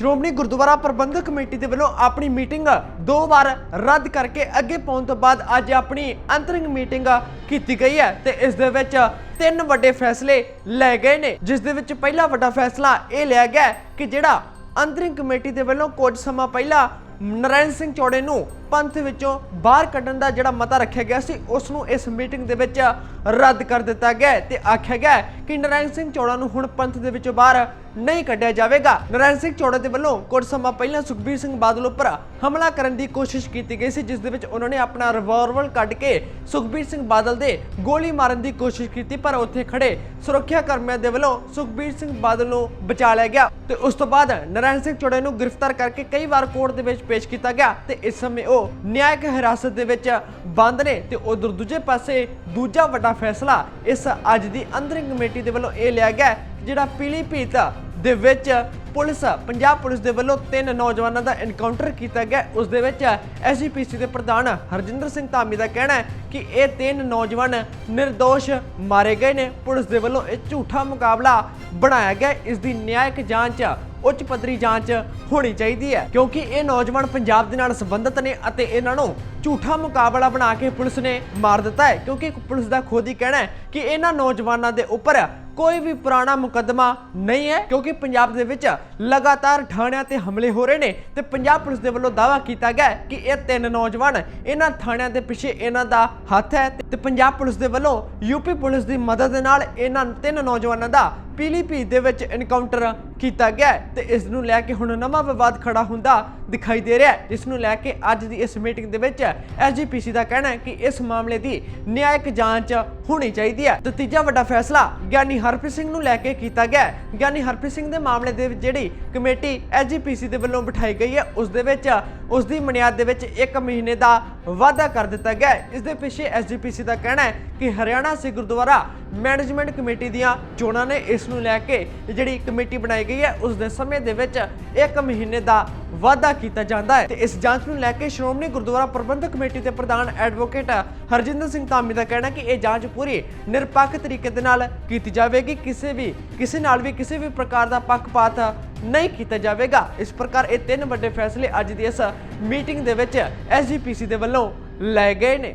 ਸ਼੍ਰੋਮਣੀ ਗੁਰਦੁਆਰਾ ਪ੍ਰਬੰਧਕ committee ਦੇ ਵੱਲੋਂ ਆਪਣੀ ਮੀਟਿੰਗ ਦੋ ਵਾਰ ਰੱਦ ਕਰਕੇ ਅੱਗੇ ਪਾਉਣ ਤੋਂ ਬਾਅਦ ਅੱਜ ਆਪਣੀ ਅੰਤਰਿੰਗ ਮੀਟਿੰਗ ਕੀਤੀ ਗਈ ਹੈ ਤੇ ਇਸ ਦੇ ਵਿੱਚ ਤਿੰਨ ਵੱਡੇ ਫੈਸਲੇ ਲਏ ਗਏ ਨੇ, ਜਿਸ ਦੇ ਵਿੱਚ ਪਹਿਲਾ ਵੱਡਾ ਫੈਸਲਾ ਇਹ ਲਿਆ ਗਿਆ ਕਿ ਜਿਹੜਾ ਅੰਤਰਿੰਗ ਕਮੇਟੀ ਦੇ ਵੱਲੋਂ ਕੁਝ ਸਮਾਂ ਪਹਿਲਾਂ ਨਰੈਣ ਸਿੰਘ ਚੌੜੇ ਨੂੰ ਪੰਥ ਵਿੱਚੋਂ ਬਾਹਰ ਕੱਢਣ ਦਾ ਜਿਹੜਾ ਮਤਾ ਰੱਖਿਆ ਗਿਆ ਸੀ, ਉਸ ਨੂੰ ਇਸ ਮੀਟਿੰਗ ਦੇ ਵਿੱਚ ਰੱਦ ਕਰ ਦਿੱਤਾ ਗਿਆ ਤੇ ਆਖਿਆ ਗਿਆ ਕਿ ਨਰੈਣ ਸਿੰਘ ਚੌੜਾ ਨੂੰ ਹੁਣ ਪੰਥ ਦੇ ਵਿੱਚੋਂ ਬਾਹਰ ਨਹੀਂ ਕੱਢਿਆ ਜਾਵੇਗਾ। ਨਰੈਣ ਸਿੰਘ ਚੌੜਾ ਦੇ ਵੱਲੋਂ ਕੁਝ ਸਮਾਂ ਪਹਿਲਾਂ ਸੁਖਬੀਰ ਸਿੰਘ ਬਾਦਲ ਉੱਪਰ ਹਮਲਾ ਕਰਨ ਦੀ ਕੋਸ਼ਿਸ਼ ਕੀਤੀ ਗਈ ਸੀ, ਜਿਸ ਦੇ ਵਿੱਚ ਉਹਨਾਂ ਨੇ ਆਪਣਾ ਰਿਵਾਲਵਰ ਕੱਢ ਕੇ ਸੁਖਬੀਰ ਸਿੰਘ ਬਾਦਲ ਦੇ ਗੋਲੀ ਮਾਰਨ ਦੀ ਕੋਸ਼ਿਸ਼ ਕੀਤੀ, ਪਰ ਉੱਥੇ ਖੜੇ ਸੁਰੱਖਿਆ ਕਰਮੀਆਂ ਦੇ ਵੱਲੋਂ ਸੁਖਬੀਰ ਸਿੰਘ ਬਾਦਲ ਨੂੰ ਬਚਾ ਲਿਆ ਗਿਆ ਤੇ ਉਸ ਤੋਂ ਬਾਅਦ ਨਰੈਣ ਸਿੰਘ ਚੌੜੇ ਨੂੰ ਗ੍ਰਿਫਤਾਰ ਕਰਕੇ ਕਈ ਵਾਰ ਕੋਰਟ ਦੇ ਵਿੱਚ ਪੇਸ਼ ਕੀਤਾ ਗਿਆ ਤੇ ਇਸ ਸਮੇਂ ਉਹ ਨਿਆਇਕ ਹਿਰਾਸਤ ਦੇ ਵਿੱਚ ਬੰਦ ਨੇ ਤੇ ਉਧਰ ਦੂਜੇ ਪਾਸੇ ਦੂਜਾ ਵੱਡਾ ਫੈਸਲਾ ਇਸ ਅੱਜ ਦੀ ਅੰਦਰਿੰਗ ਕਮੇਟੀ ਦੇ ਵੱਲੋਂ ਇਹ ਲਿਆ ਗਿਆ ਹੈ ਕਿ ਜਿਹੜਾ ਪੀਲੀਭੀਤ ਦੇ ਵਿੱਚ ਪੁਲਿਸ, ਪੰਜਾਬ ਪੁਲਿਸ ਦੇ ਵੱਲੋਂ ਤਿੰਨ ਨੌਜਵਾਨਾਂ ਦਾ ਐਨਕਾਊਂਟਰ ਕੀਤਾ ਗਿਆ। ਉਸ ਦੇ ਵਿੱਚ ਐਸਜੀਪੀਸੀ ਦੇ ਪ੍ਰਧਾਨ ਹਰਜਿੰਦਰ ਸਿੰਘ ਧਾਮੀ ਦਾ ਕਹਿਣਾ ਹੈ ਕਿ ਇਹ ਤਿੰਨ ਨੌਜਵਾਨ નિર્ਦੋਸ਼ ਮਾਰੇ ਗਏ ਨੇ। ਪੁਲਿਸ ਦੇ ਵੱਲੋਂ ਇਹ ਝੂਠਾ ਮੁਕਾਬਲਾ ਬਣਾਇਆ ਗਿਆ। ਇਸ ਦੀ ਨਿਆਇਕ ਜਾਂਚ, ਉੱਚ ਪੱਧਰੀ ਜਾਂਚ ਹੋਣੀ ਚਾਹੀਦੀ ਹੈ, ਕਿਉਂਕਿ ਇਹ ਨੌਜਵਾਨ ਪੰਜਾਬ ਦੇ ਨਾਲ ਸੰਬੰਧਿਤ ਨੇ ਅਤੇ ਇਹਨਾਂ ਨੂੰ ਝੂਠਾ ਮੁਕਾਬਲਾ ਬਣਾ ਕੇ ਪੁਲਿਸ ਨੇ ਮਾਰ ਦਿੱਤਾ ਹੈ। ਕਿਉਂਕਿ ਪੁਲਿਸ ਦਾ ਖੁਦ ਹੀ ਕਹਿਣਾ ਹੈ ਕਿ ਇਹਨਾਂ ਨੌਜਵਾਨਾਂ ਦੇ ਉੱਪਰ ਕੋਈ ਵੀ ਪੁਰਾਣਾ ਮੁਕੱਦਮਾ ਨਹੀਂ ਹੈ, ਕਿਉਂਕਿ ਪੰਜਾਬ ਦੇ ਵਿੱਚ ਲਗਾਤਾਰ ਥਾਣਿਆਂ ਤੇ ਹਮਲੇ ਹੋ ਰਹੇ ਨੇ ਤੇ ਪੰਜਾਬ ਪੁਲਿਸ ਦੇ ਵੱਲੋਂ ਦਾਅਵਾ ਕੀਤਾ ਗਿਆ ਕਿ ਇਹ ਤਿੰਨ ਨੌਜਵਾਨ ਇਹਨਾਂ ਥਾਣਿਆਂ ਦੇ ਪਿੱਛੇ ਇਹਨਾਂ ਦਾ ਹੱਥ ਹੈ ਤੇ ਪੰਜਾਬ ਪੁਲਿਸ ਦੇ ਵੱਲੋਂ ਯੂਪੀ ਪੁਲਿਸ ਦੀ ਮਦਦ ਦੇ ਨਾਲ ਇਹਨਾਂ ਤਿੰਨ ਨੌਜਵਾਨਾਂ ਦਾ ਪੀਲੀਭੀਤ ਦੇ ਵਿੱਚ ਐਨਕਾਊਂਟਰ ਕੀਤਾ ਗਿਆ ਹੈ ਤੇ ਇਸ ਨੂੰ ਲੈ ਕੇ ਹੁਣ ਨਵਾਂ ਵਿਵਾਦ ਖੜਾ ਹੁੰਦਾ ਦਿਖਾਈ ਦੇ ਰਿਹਾ ਜਿਸ ਨੂੰ ਲੈ ਕੇ ਅੱਜ ਦੀ ਇਸ ਮੀਟਿੰਗ ਦੇ ਵਿੱਚ ਐਸਜੀਪੀਸੀ ਦਾ ਕਹਿਣਾ ਹੈ ਕਿ ਇਸ ਮਾਮਲੇ ਦੀ ਨਿਆਇਕ ਜਾਂਚ ਹੋਣੀ ਚਾਹੀਦੀ ਹੈ। ਤੇ ਤੀਜਾ ਵੱਡਾ ਫੈਸਲਾ ਗਿਆਨੀ ਹਰਪ੍ਰੀਤ ਸਿੰਘ ਨੂੰ ਲੈ ਕੇ ਕੀਤਾ ਗਿਆ ਗਿਆਨੀ ਹਰਪ੍ਰੀਤ ਸਿੰਘ ਦੇ ਮਾਮਲੇ ਦੇ ਵਿੱਚ ਜਿਹੜੀ ਕਮੇਟੀ ਐਸਜੀਪੀਸੀ ਦੇ ਵੱਲੋਂ ਬਿਠਾਈ ਗਈ ਹੈ, ਉਸ ਦੇ ਵਿੱਚ, ਉਸ ਦੀ ਮਨਿਆਦ ਦੇ ਵਿੱਚ 1 ਮਹੀਨੇ ਦਾ ਵਾਅਦਾ ਕਰ ਦਿੱਤਾ ਗਿਆ ਇਸ ਦੇ ਪਿੱਛੇ ਐਸਜੀਪੀਸੀ ਦਾ ਕਹਿਣਾ ਹੈ ਕਿ ਹਰਿਆਣਾ ਸਿੱਖ ਗੁਰਦੁਆਰਾ ਮੈਨੇਜਮੈਂਟ ਕਮੇਟੀ ਦੀਆਂ ਚੋਣਾਂ ਨੇ ਇਸ ਨੂੰ ਲੈ ਕੇ ਜਿਹੜੀ ਕਮੇਟੀ ਬਣਾਈ ਗਈ ਹੈ। ਉਸ ਦੇ ਸਮੇਂ ਦੇ ਵਿੱਚ 1 ਮਹੀਨੇ ਦਾ ਵਾਅਦਾ ਕੀਤਾ ਜਾਂਦਾ ਹੈ। ਤੇ ਇਸ ਜਾਂਚ ਨੂੰ ਲੈ ਕੇ ਸ਼੍ਰੋਮਣੀ ਗੁਰਦੁਆਰਾ ਪ੍ਰਬੰਧਕ ਕਮੇਟੀ ਦੇ ਪ੍ਰਧਾਨ ਐਡਵੋਕੇਟ ਹਰਜਿੰਦਰ ਸਿੰਘ ਧਾਮੀ ਦਾ ਕਹਿਣਾ ਕਿ ਇਹ ਜਾਂਚ ਪੂਰੀ ਨਿਰਪੱਖ ਤਰੀਕੇ ਦੇ ਨਾਲ ਕੀਤੀ ਜਾਵੇਗੀ। ਕਿਸੇ ਵੀ, ਕਿਸੇ ਨਾਲ ਵੀ, ਕਿਸੇ ਵੀ ਪ੍ਰਕਾਰ ਦਾ ਪੱਖਪਾਤ ਨਹੀਂ ਕੀਤਾ ਜਾਵੇਗਾ। ਇਸ ਪ੍ਰਕਾਰ ਇਹ ਤਿੰਨ ਵੱਡੇ ਫੈਸਲੇ ਅੱਜ ਦੀ ਇਸ ਮੀਟਿੰਗ ਦੇ ਵਿੱਚ ਐਸਜੀਪੀਸੀ ਦੇ ਵੱਲੋਂ ਲਏ ਗਏ ਨੇ।